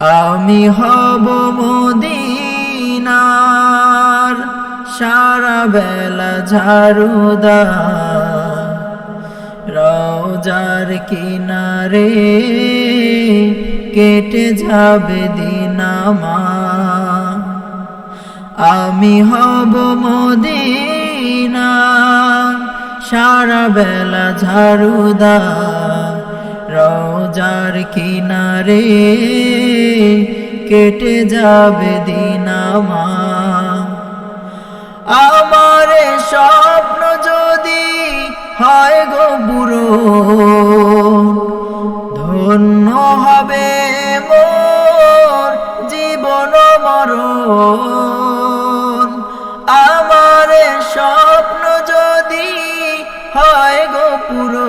আমি হব মদিনার সারা বেলা ঝাড়ুদা রোজার কিনারে কেটে যাবে দিনামা আমি হব মদিনা সারা বেলা ঝাড়ুদা রোজার কিনারে কেটে যাবে দিনামা আমার। স্বপ্ন যদি হয় গো বুড়ো, ধন্য হবে মোর জীবন মরণ। আমার স্বপ্ন যদি হয় গো পুরো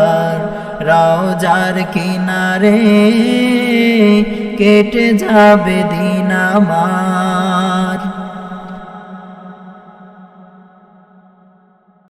রোজার কিনারে কেটে যাবে দিনামা